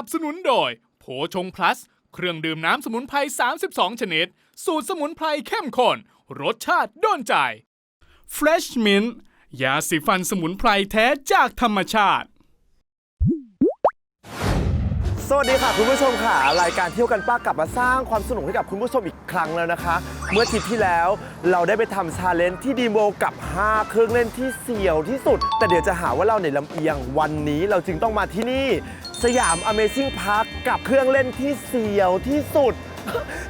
นับสนุนโดยโผชงพลัส เครื่องดื่มน้ำสมุนไพร 32 ชนิด สูตรสมุนไพรเข้มข้น รสชาติโดนใจ Fresh Mint ยาสีฟันสมุนไพรแท้จากธรรมชาติ สวัสดีค่ะคุณผู้ชมค่ะ รายการเที่ยวกันป้ากลับมาสร้างความสนุกให้กับคุณผู้ชมอีกครั้งแล้วนะคะ เมื่ออาทิตย์ที่แล้วเราได้ไปทำชาเลนจ์ที่ดีโมกับ 5 เครื่องเล่นที่เสี่ยวที่สุด แต่เดี๋ยวจะหาว่าเราในยลำเอียงวันนี้เราจึงต้องมาที่นี่ สยาม Amazing Park กับเครื่องเล่นที่เสียวที่สุด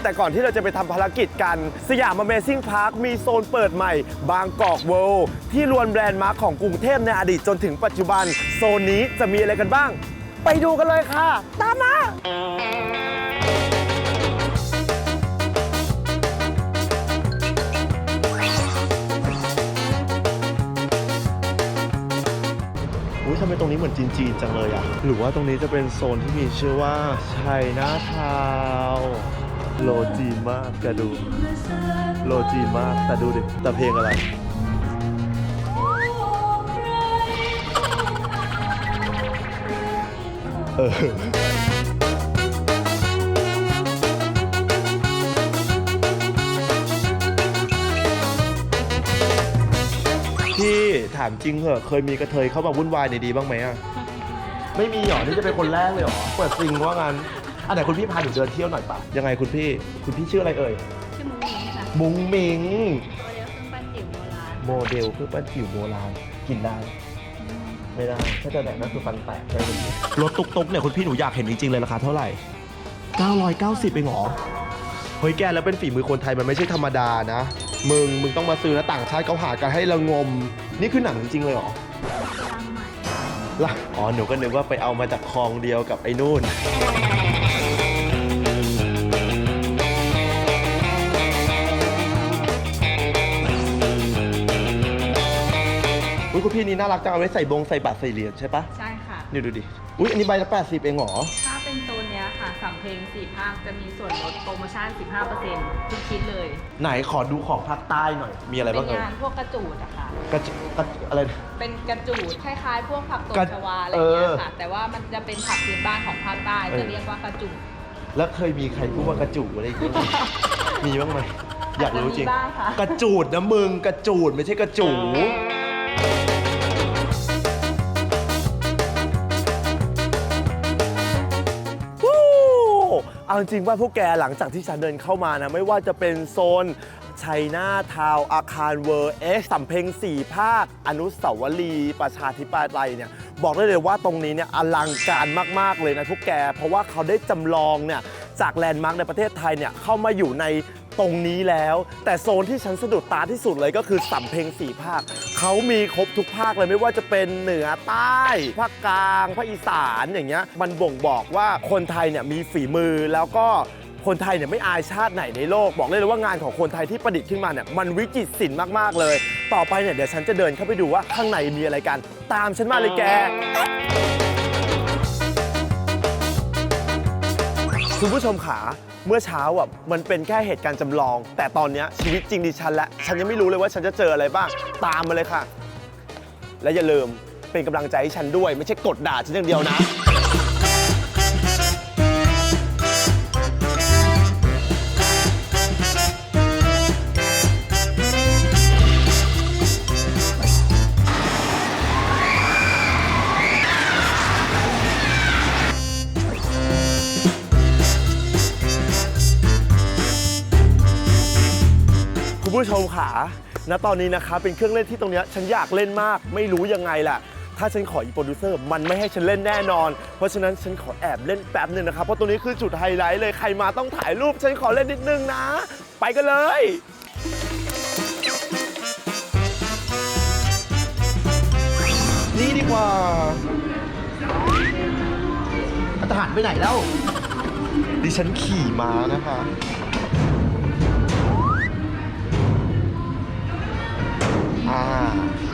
แต่ก่อนที่เราจะไปทำภารกิจกัน สยาม Amazing Park มีโซนเปิดใหม่ บางกอกเวิลด์ที่รวนแบรนด์มาร์คของกรุงเทพในอดีตจนถึงปัจจุบัน โซนนี้จะมีอะไรกันบ้าง ไปดูกันเลยค่ะ ตามมา ทำไมตรงนี้เหมือนจีนๆจังเลยอะหรือว่าตรงนี้จะเป็นโซนที่มีชื่อว่าชัยนาทาวโลจีนมากแกดู โลจีนมากแต่ดูดิแต่เพลงอะไรเออามจริงเหอะเคยมีกระเทยเข้ามาวุ่นวายในดีบ้างไหมอะไม่มีหรอนี่จะเป็นคนแรกเลยหรอเปิดซิงว่างั้นอันไหนคุณพี่พาหนูเดินเที่ยวหน่อยปะยังไงคุณพี่คุณพี่ชื่ออะไรเอ่ยชื่อมุ้งมิ้งค่ะมุงมิงโมเดลเครื่องปั้นจิ๋วโบราณโมเดลเครื่องปั้นจิ๋วโบราณกินได้ไม่ได้ถ้าจะแดกนั่นคือฟันแตกได้เลยรถตุกๆเนี่ยคุณพี่หนูอยากเห็นจริงๆเลยราคาเท่าไหร่ 990เองเหรอเฮ้ยแกแล้วเป็นฝีมือคนไทยมันไม่ใช่ธรรมดานะ มึง มึงต้องมาซื้อนะต่างชาติเขาหากันให้ระงม นี่คือหนังจริงๆเลยเหรอสร้างใหม่ล่ะอ๋อ หนูก็นึกว่าไปเอามาจากคลองเดียวกับไอ้นู่น อุ้ยคุณพี่นี่น่ารักจังเอาไว้ใส่บงใส่บัตรใส่เหรียญใช่ปะใช่ค่ะ นี่ดูดิ อุ้ยอันนี้ใบละ80เองเหรอถ้า สำเพลงสี่ภาคจะมีส่วนลดโปรโมชั่น 15%ทุกชิ้นเลยไหนขอดูของภาคใต้หน่อย มีอะไรเป็บ้างนเอ่ยงานพวกกระจูดอะค่ะ กระจกระอะไรนะ เป็นกระจูดคล้ายๆ พวกผักตบกระชวาอะไรอย่างเงี้เอยอค่ะ แต่ว่ามันจะเป็นผักพื้นบ้านของภาคใต้เออ จะเรียกว่ากระจูดแล้วเคยมีใครพูดว่ากระจูอะไรอย่างเงี้ยมีบ้างไหมอยากรู้จริงมีบ้างค่ะ กระจูดนะมึงกระจูดไม่ใช่กระจูวู้ จริงว่าพวกแกหลังจากที่ฉันเดินเข้ามานะ ไม่ว่าจะเป็นโซนชัยนาทาวอาคารเวอร์เอ็กสำเพ็งสี่ภาค อนุสาวรีย์ประชาธิปไตยเนี่ยบอกได้เลยว่าตรงนี้เนี่ยอลังการมาก ๆ เลยนะทุกแก เพราะว่าเขาได้จำลองเนี่ยจากแลนด์มาร์กในประเทศไทยเนี่ยเข้ามาอยู่ใน ตรงนี้แล้ว แต่โซนที่ฉันสะดุดตาที่สุดเลยก็คือสำเพ็งสี่ภาค เขามีครบทุกภาคเลยไม่ว่าจะเป็นเหนือใต้ภาคกลางภาคอีสานอย่างเงี้ยมันบ่งบอกว่าคนไทยเนี่ยมีฝีมือแล้วก็คนไทยเนี่ยไม่อายชาติไหนในโลก บอกเลยเลยว่างานของคนไทยที่ประดิษฐ์ขึ้นมาเนี่ยมันวิจิตรศิลป์มากๆเลย ต่อไปเนี่ยเดี๋ยวฉันจะเดินเข้าไปดูว่าข้างในมีอะไรกัน ตามฉันมาเลยแก คุณผู้ชมขา เมื่อเช้าอะมันเป็นแค่เหตุการณ์จำลอง แต่ตอนเนี้ยชีวิตจริงดิฉันและ ฉันยังไม่รู้เลยว่าฉันจะเจออะไรบ้าง ตามมาเลยค่ะ และอย่าลืมเป็นกำลังใจให้ฉันด้วย ไม่ใช่กดด่าฉันอย่างเดียวนะ ผู้ชมขาณตอนนี้นะคะเป็นเครื่องเล่นที่ตรงเนี้ยฉันอยากเล่นมาก ไม่รู้ยังไงล่ะถ้าฉันขออีโปรดิวเซอร์มันไม่ให้ฉันเล่นแน่นอน เพราะฉะนั้นฉันขอแอบเล่นแป๊บหนึ่งนะครับ เพราะตรงนี้คือจุดไฮไลท์เลยใครมาต้องถ่ายรูป ฉันขอเล่นนิดนึงนะ ไปกันเลย นี่ดีกว่าทหารไปไหนแล้ว ดิฉันขี่ม้านะคะ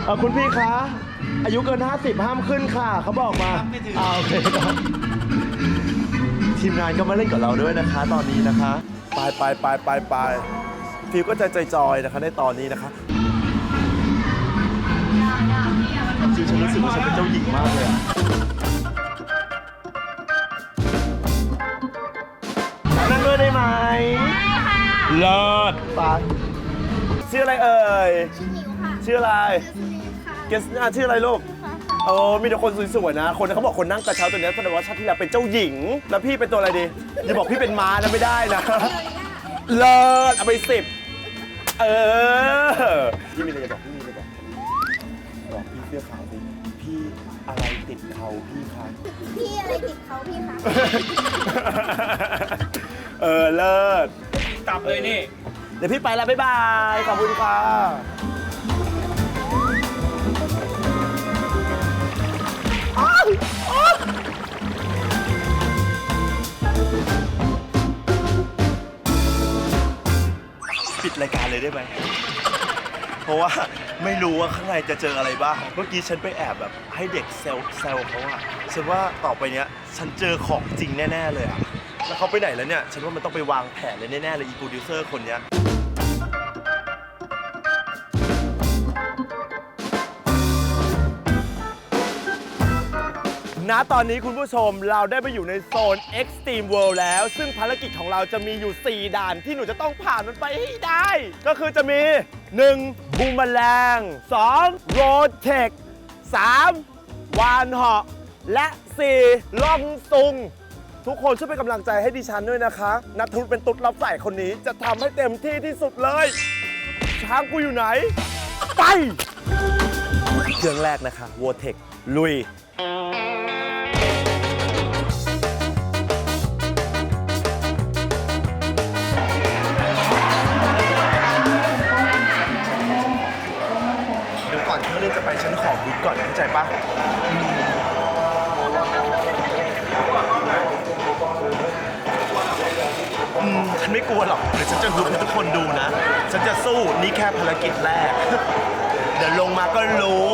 เอ่คุณพี่คะ อายุเกิน 50 ห้ามขึ้นค่ะ เขาบอกมาโอเคครับทีมงานก็มาเล่นกับเราด้วยนะคะ ตอนนี้นะคะ ไปไปไปไปไปฟิวก็ใจใจจอยนะคะในตอนนี้นะคะฟิวฉันรู้สึกว่าฉันเป็นเจ้าหญิงมากเลยอะ นั่งด้วยได้ไหมได้ค่ะเลิศปาชื่ออะไรเอ่ย ชื่อ ชื่ออะไรชื่อสเนค่ะเกสอะชื่ออะไรลูกเออมีแต่คนสวยๆนะ คนเขาบอกคนนั่งกระเช้าตัวเนี้ยแสดงว่าชาติที่แล้วเป็นเจ้าหญิง แล้วพี่เป็นตัวอะไรดีอย่าบอกพี่เป็นม้านะไม่ได้นะเลิศเอาไปสิบเออพี่มีอะไรจะบอกพี่มีอะไรบอกบอกพี่เสื้อขาวดิพี่อะไรติดเขาพี่คะพี่อะไรติดเขาพี่คะเออเลิศกลับเลยนี่ เดี๋ยวพี่ไปแล้วบ๊ายบายขอบคุณค่ะ รายการเลยได้ไหม เพราะว่าไม่รู้ว่าข้างในจะเจออะไรบ้าง เมื่อกี้ฉันไปแอบแบบให้เด็กเซลเซลเขาอะฉันว่าต่อไปเนี้ยฉันเจอของจริงแน่ ๆ เลยอะแล้วเขาไปไหนแล้วเนี่ย ฉันว่ามันต้องไปวางแผนเลยแน่ๆเลยอีโปรดิวเซอร์คนเนี้ย ณตอนนี้คุณผู้ชมเราได้ไปอยู่ในโซน Extreme World แล้ว ซึ่งภารกิจของเราจะมีอยู่ 4 ด่านที่หนูจะต้องผ่านมันไปให้ได้ ก็คือจะมี 1. บูมแมลง 2. โรดเทค 3. วานเหาะ และ 4. ล่องซุง ทุกคนช่วยเป็นกำลังใจให้ดิฉันด้วยนะคะ นัทธุเป็นตุ๊ดรับใส่คนนี้จะทำให้เต็มที่ที่สุดเลย ช้างกูอยู่ไหน ไป เครื่องแรกนะคะวอเทคลุย ใจปะอืมฉันไม่กลัวหรอกเดี๋ยวฉันจะฮึบให้ทุกคนดูนะ ฉันจะสู้นี่แค่ภารกิจแรก เดี๋ยวลงมาก็รู้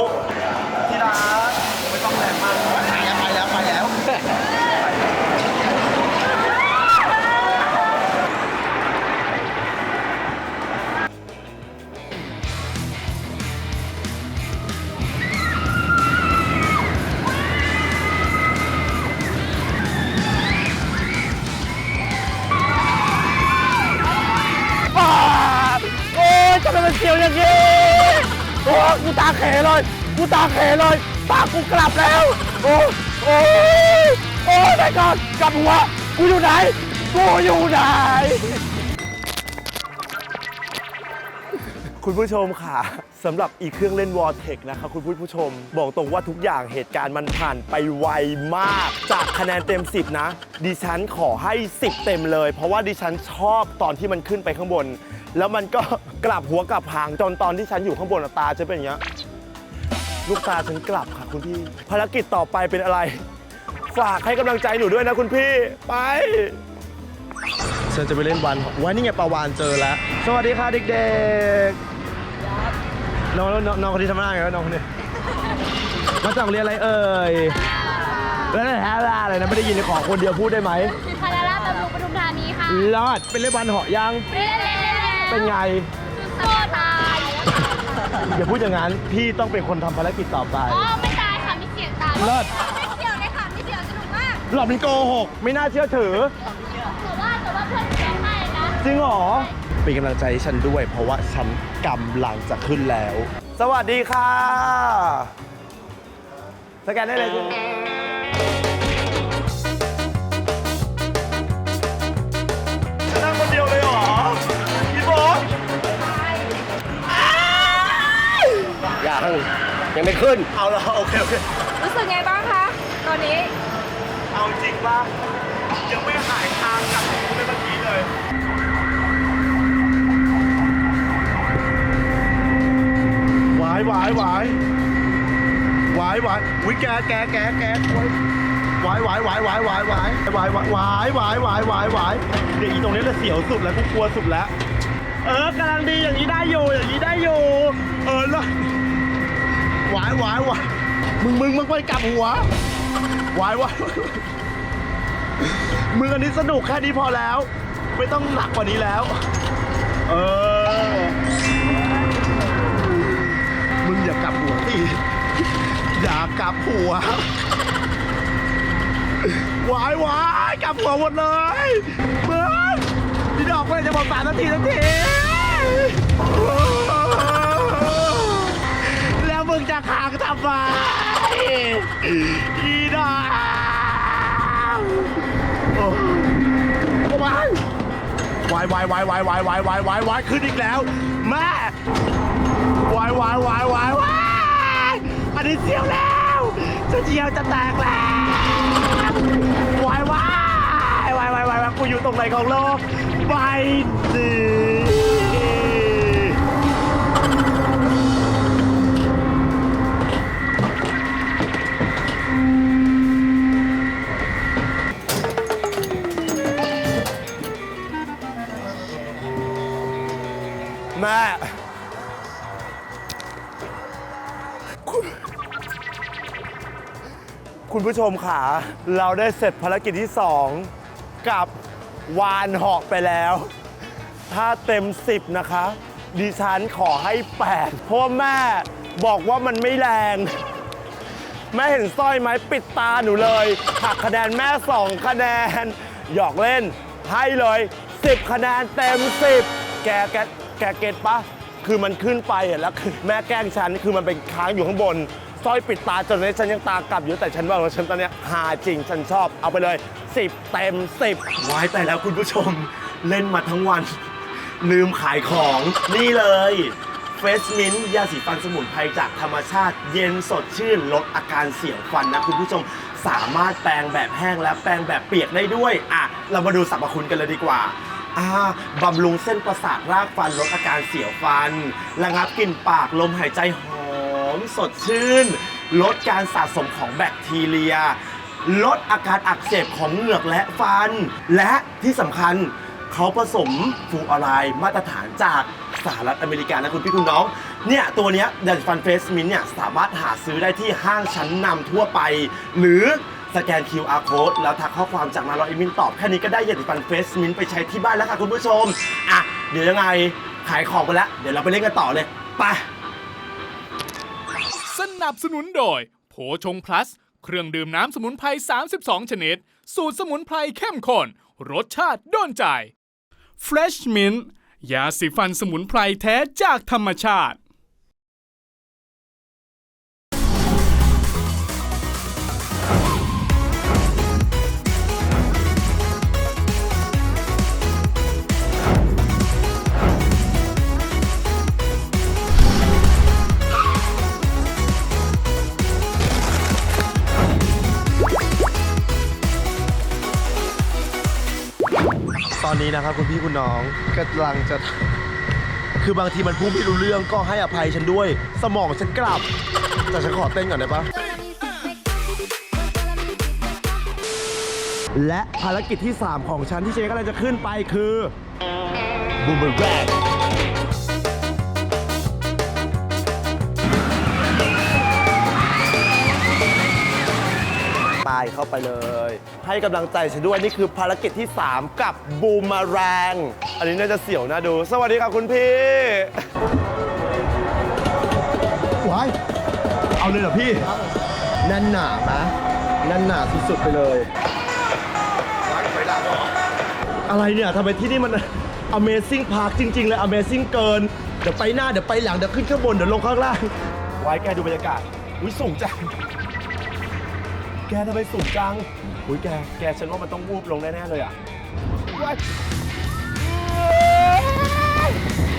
กูตาเขเลยกูตาเขเลยป้ากูกลับแล้ว โอ้โอ้โอ้ไม่ก่อนกลับหัวกูอยู่ไหนกูอยู่ไหน คุณผู้ชมค่ะ สำหรับอีเครื่องเล่นวอร์เทคนะคะคุณผู้ชม บอกตรงว่าทุกอย่างเหตุการณ์มันผ่านไปไวมาก จากคะแนนเต็ม 10 นะ ดิฉันขอให้ 10 เต็มเลย เพราะว่าดิฉันชอบตอนที่มันขึ้นไปข้างบน แล้วมันก็ กลับหัวกลับหางจนตอนที่ฉันอยู่ข้างบนตาจะเป็นอย่างเงี้ยลูกตาฉันกลับค่ะคุณพี่ ภารกิจต่อไปเป็นอะไร ฝากให้กำลังใจหนูด้วยนะคุณพี่ไปฉันจะไปเล่นวันวันนี่ไงปลาวานเจอแล้ว สวัสดีค่ะเด็กๆ น้องน้องน้องคนที่ทำหน้าไงวะน้องคนนี้มาจากโรงเรียนอะไรเอ่ยแล้วแท้อะไรนะไม่ได้ยินเลยขอคนเดียวพูดได้ไหมคาราล่าบำรุงปทุมธานีค่ะรอดเป็นเล่นวันเหาะยังเล่นเล่นเล่นเล่นเป็นไงโคตรตายอย่าพูดอย่างนั้นพี่ต้องเป็นคนทำภารกิจต่อไปอ๋อไม่ตายค่ะไม่เสียงตายเลิศไม่เสียวเลยค่ะไม่เสียวสนุกมากหลอบเป็นโกหกไม่น่าเชื่อถือแต่ว่าแต่ว่าเพื่อนร้องไห้นะจริงเหรอ เป็นกำลังใจให้ฉันด้วย เพราะว่าฉันกำลังจะขึ้นแล้ว สวัสดีค่ะ สแกนได้เลยคุณฉันนั่งคนเดียวเลยเหรอพี่บอสยังยังไม่ขึ้น เอาละโอเคโอเค รู้สึกไงบ้างคะ ตอนนี้ เอาจริงป่ะยังไม่หายทางกลับไปเมื่อกี้เลยหวายหวายหวายหวายหวายวิแกแกแกแกหวายหวายหวายหวายหวายหวายหวายหวายหวายหวายหวายหวายหวายเดี๋ยวอีตรงนี้แหละเสียวสุดแล้วกูกลัวสุดแล้ว เออกำลังดีอย่างนี้ได้อยู่อย่างนี้ได้อยู่ เออล้วหวายหวายหวายมึงมึงมึงไปกลับหัวหวายหวายมึงอันนี้สนุกแค่นี้พอแล้ว ไม่ต้องหนักกว่านี้แล้ว เออ อย่ากลับหัวสิอย่ากลับหัววายวายกลับหัวหมดเลยเมึงพี่ดอกเมื่อจะบอกสามนาทีสักทีแล้วมึงจะขางทำไมอีดอกโอ้วายวายวายวายวายวายวายวายวายขึ้นอีกแล้วแม่ วายวายวายวายวายอันนี้เสียวแล้วจะเจียวจะแตกแล้ววายวายวายวายวายวายกูอยู่ตรงไหนของโลกไปสิ ผู้ชมค่ะเราได้เสร็จภารกิจที่ 2 กับวานเหาะไปแล้ว ถ้าเต็ม 10 นะคะ ดิฉันขอให้ 8 เพราะแม่บอกว่ามันไม่แรง แม่เห็นสร้อยไหมปิดตาหนูเลยหักคะแนนแม่ 2 คะแนน หยอกเล่น ให้เลย 10 คะแนนเต็ม 10 แกแกแกเก็ตปะคือมันขึ้นไปแล้วคือแม่แกล้งฉันคือมันเป็นค้างอยู่ข้างบน สร้อยปิดตาจนนี้ฉันยังตากลับอยู่แต่ฉันว่าว่าฉันตอนเนี้ยหาจริงฉันชอบเอาไปเลย 10 เต็ม 10วายแต่แล้วคุณผู้ชมเล่นมาทั้งวัน ลืมขายของนี่เลยเฟสมินยาสีฟันสมุนไพรจากธรรมชาติเย็นสดชื่นลดอาการเสียวฟันนะคุณผู้ชมสามารถแปรงแบบแห้งและแปรงแบบเปียกได้ด้วยอะเรามาดูสรรพคุณกันเลยดีกว่าอ่าบำรุงเส้นประสาทรากฟันลดอาการเสียวฟัน ระงับกลิ่นปากลมหายใจหอ มสดชื่น ลดการสะสมของแบคทีเรีย ลดอาการอักเสบของเหงือกและฟัน และที่สำคัญเขาผสมฟูออไรด์มาตรฐานจากสหรัฐอเมริกานะคุณพี่คุณน้อง เนี่ยตัวเนี้ยดันฟันเฟสมินเนี่ยสามารถหาซื้อได้ที่ห้างชั้นนำทั่วไป หรือสแกน QR code แล้วทักข้อความจากมาลออิมินตอบ แค่นี้ก็ได้ยาสีฟันเฟสมินไปใช้ที่บ้านแล้วค่ะคุณผู้ชม อะ เดี๋ยวยังไงขายของไปแล้ว เดี๋ยวเราไปเล่นกันต่อเลย ไป สนับสนุนโดยโผชงพลัส เครื่องดื่มน้ำสมุนไพร 32 ชนิด สูตรสมุนไพรเข้มข้น รสชาติโดนใจ Fresh Mint ยาสีฟันสมุนไพรแท้จากธรรมชาติ อนนี้นะครับคุณพี่คุณน้องกำลังจะ คือบางทีมันพูดไม่รู้เรื่องก็ให้อภัยฉันด้วย สมองฉันกลับ แต่ฉันขอเต้นก่อนได้ปะและภารกิจที่ 3 ของฉันที่เชกำลังจะขึ้นไปคือบูมเบอร์แรกตายเข้าไปเลย ให้กำลังใจฉันด้วยนี่คือภารกิจที่ 3 กับบูมเมอแรง อันนี้น่าจะเสียวน่าดู สวัสดีครับคุณพี่ ว้ายเอาเลยเหรอพี่แน่นหนาไหมแน่นหนาสุดๆไปเลย อะไรเนี่ยทำไมที่นี่มัน Amazing Park จริง ๆ เลย Amazing เกิน เดี๋ยวไปหน้า เดี๋ยวไปหลัง เดี๋ยวขึ้นข้างบน เดี๋ยวลงข้างล่าง ไว้แกดูบรรยากาศ อุ้ยสูงจัง แกทำไมสูงจังอุ้ยแก แกฉันว่ามันต้องวูบลงแน่ๆเลยอะว้ายโอ้ย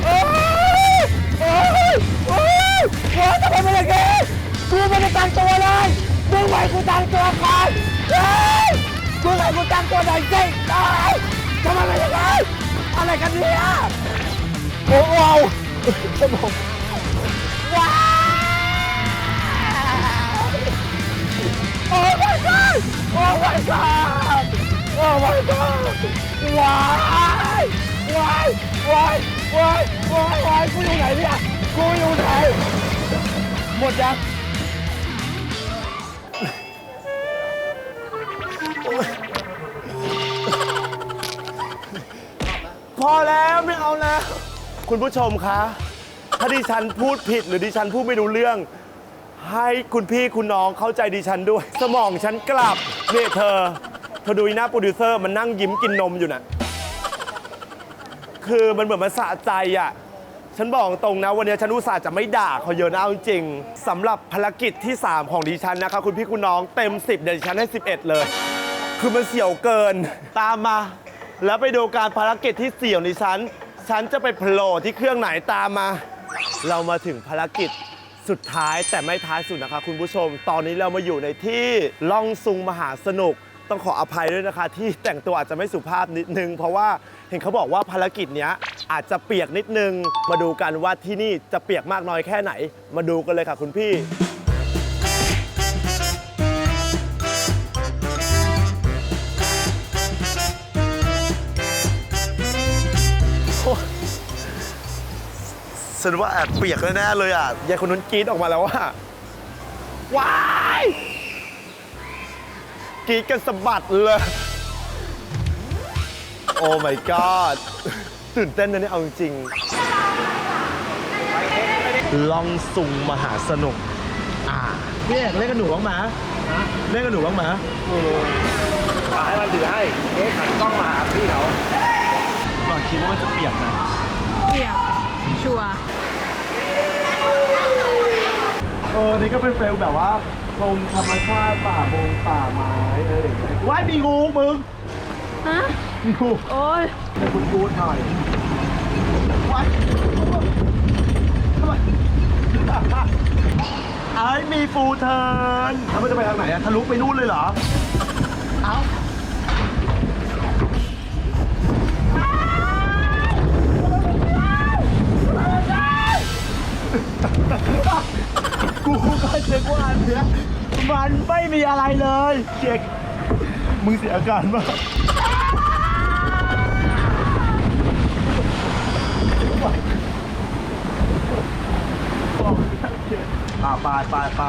โอ้ยโอ้ยโอ้ยทำไมเป็นอย่างนี้กูไม่ได้ตั้งตัวเลยมึงไหวกูตั้งตัวก่อนเฮ้ยมึงไหวกูตั้งตัวหน่อยสิตายทำไมเป็นอย่างนี้อะไรกันเนี่ยโอ้โหสมอง โอ้ my god โอ้ my god โอ้ my god ว้ายว้ายว้ายว้ายว้ายวายกูอยู่ไหนเนี่ยกูอยู่ไหนหมดยังพอแล้วไม่เอาแล้ว คุณผู้ชมคะ ถ้าดิฉันพูดผิดหรือดิฉันพูดไม่รู้เรื่อง ให้คุณพี่คุณน้องเข้าใจดิฉันด้วย สมองฉันกลับเนี่ยเธอ เธอดูหน้าโปรดิวเซอร์มันนั่งยิ้มกินนมอยู่น่ะ คือมันเหมือนมันสะใจอะ ฉันบอกตรงนะ วันนี้ฉันอุตส่าห์จะไม่ด่าเขาเยอะนะเอาจริงๆสำหรับภารกิจที่ 3 ของดิฉันนะคะคุณพี่คุณน้องเต็ม 10 เดี๋ยวดิฉันให้ 11 เลย คือมันเสี่ยวเกินตามมา แล้วไปดูการภารกิจที่เสี่ยวดิฉัน ฉันจะไปโผล่ที่เครื่องไหนตามมา เรามาถึงภารกิจ สุดท้ายแต่ไม่ท้ายสุดนะคะ คุณผู้ชม ตอนนี้เรามาอยู่ในที่ล่องซุงมหาสนุก ต้องขออภัยด้วยนะคะ ที่แต่งตัวอาจจะไม่สุภาพนิดนึง เพราะว่าเห็นเขาบอกว่าภารกิจเนี้ยอาจจะเปียกนิดนึง มาดูกันว่าที่นี่จะเปียกมากน้อยแค่ไหน มาดูกันเลยค่ะคุณพี่ ฉันว่าแอบเปียกแน่ๆเลยอะยายคนนู้นกรีดออกมาแล้วว่าว้ายกรีดกันสะบัดเลย โอ้ my god ตื่นเต้นนะเนี่ยเอาจริงๆลองซุงมหาสนุก อ่าพี่เอกเล่นกับหนูบ้างไหมเล่นกับหนูบ้างไหมให้มันถือให้เอ๊ะหันกล้องมาหาพี่เขาก่อนคิดว่ามันจะเปียกนะเปียก ชัวร์เออนี่ก็เป็นเฟลแบบว่าชมธรรมชาติป่าบงป่าไม้อะไรอย่างเงี้ยว้ายมีงูมึงฮะมีงูโอ้ยให้คุณพูดหน่อยว้ายทำไมไอ้มีฟูเทิร์นแล้วมันจะไปทางไหนอะทะลุไปนู่นเลยเหรอ เอ้า กูก็เช็คว่าอันเนี้ยมันไม่มีอะไรเลยเช็คมึงเสียอาการมากอ่าไปไปไป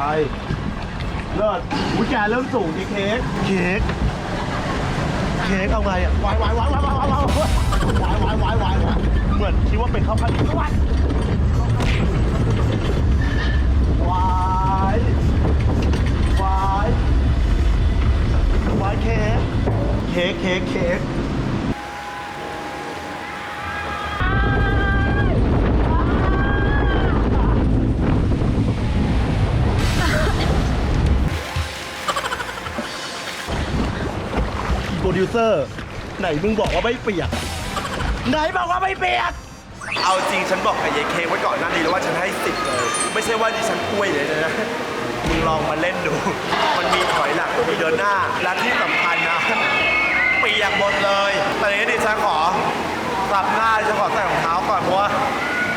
เลิศอุ้ยแกเริ่มสูงดิเค้กเค้กเค้กเอาไงอะวายวายวายวายวายวายวายวายวายวายเหมือนคิดว่าเป็นข้าวผัดวาย วายวายวายเค้กเค้กเค้กเค้กโปรดิวเซอร์ ไหนมึงบอกว่าไม่เปียก ไหนบอกว่าไม่เปียก เอาจริงฉันบอกกับยายเค้กไว้ก่อนหน้านี้แล้วว่าฉันให้สิบเลย ไม่ใช่ว่าดิฉันกล้วยเลยนะมึงลองมาเล่นดู มันมีถอยหลังมีเดินหน้า และที่สำคัญนะเปียกหมดเลยตอนนี้ดิฉันขอกลับหน้าดิฉันขอใส่รองเท้าก่อนเพราะว่า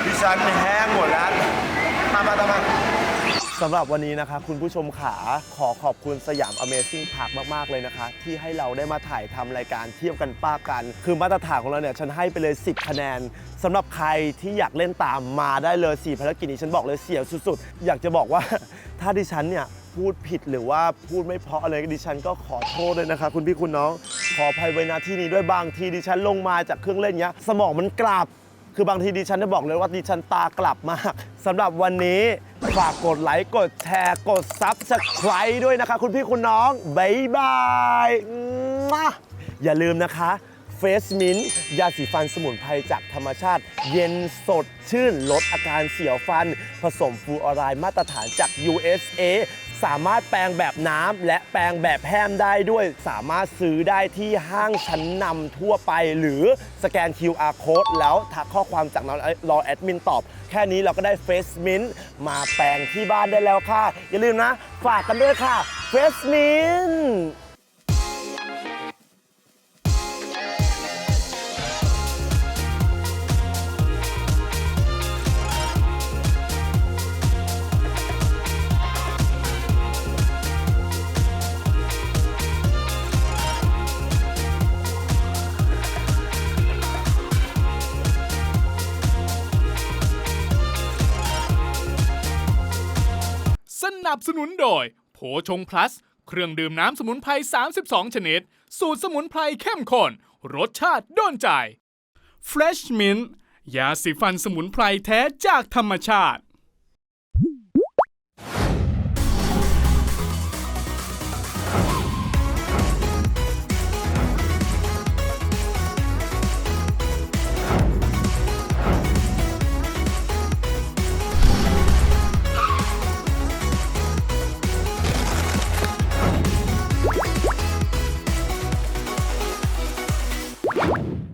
ดิฉันแห้งหมดแล้ว มามมาตามมา สำหรับวันนี้นะคะ คุณผู้ชมขาขอขอบคุณสยาม Amazing Park มาก ๆ เลยนะคะ ที่ให้เราได้มาถ่ายทำรายการเที่ยวกันป้ากัน คือมาตรฐานของเราเนี่ย ฉันให้ไปเลย 10 คะแนนสำหรับใครที่อยากเล่นตามมาได้เลย 4 ภารกิจนี้ฉันบอกเลยเสียวสุด ๆ อยากจะบอกว่า ถ้าดิฉันเนี่ย พูดผิดหรือว่าพูดไม่เพราะอะไรดิฉันก็ขอโทษเลยนะคะ คุณพี่คุณน้อง ขออภัยไว้ณที่นี้ด้วยบางทีดิฉันลงมาจากเครื่องเล่นเนี้ยสมองมันกลับ คือบางทีดิฉันจะบอกเลยว่าดิฉันตากลับมากสำหรับวันนี้ฝากกดไลค์กดแชร์กดซับสไคร b e ด้วยนะคะ คุณพี่คุณน้องบายบายมั่วอย่าลืมนะคะเฟสมินยาสีฟันสมุนไพรจากธรรมชาติ เย็นสดชื่นลดอาการเสียวฟัน ผสมฟลูออไรด์มาตรฐานจาก USA สามารถแปลงแบบน้ำและแปลงแบบแห้มได้ด้วย สามารถซื้อได้ที่ห้างชั้นนำทั่วไป หรือสแกน QR code แล้วทักข้อความจากน้องรอแอดมินตอบ แค่นี้เราก็ได้เฟสมินมาแปลงที่บ้านได้แล้วค่ะ อย่าลืมนะ ฝากกันด้วยค่ะเฟสมิน นับสนุนโดยโผชงพลัส เครื่องดื่มน้ำสมุนไพร 32 ชนิด สูตรสมุนไพรเข้มข้น รสชาติโดนใจ Fresh Mint ยาสีฟันสมุนไพรแท้จากธรรมชาติ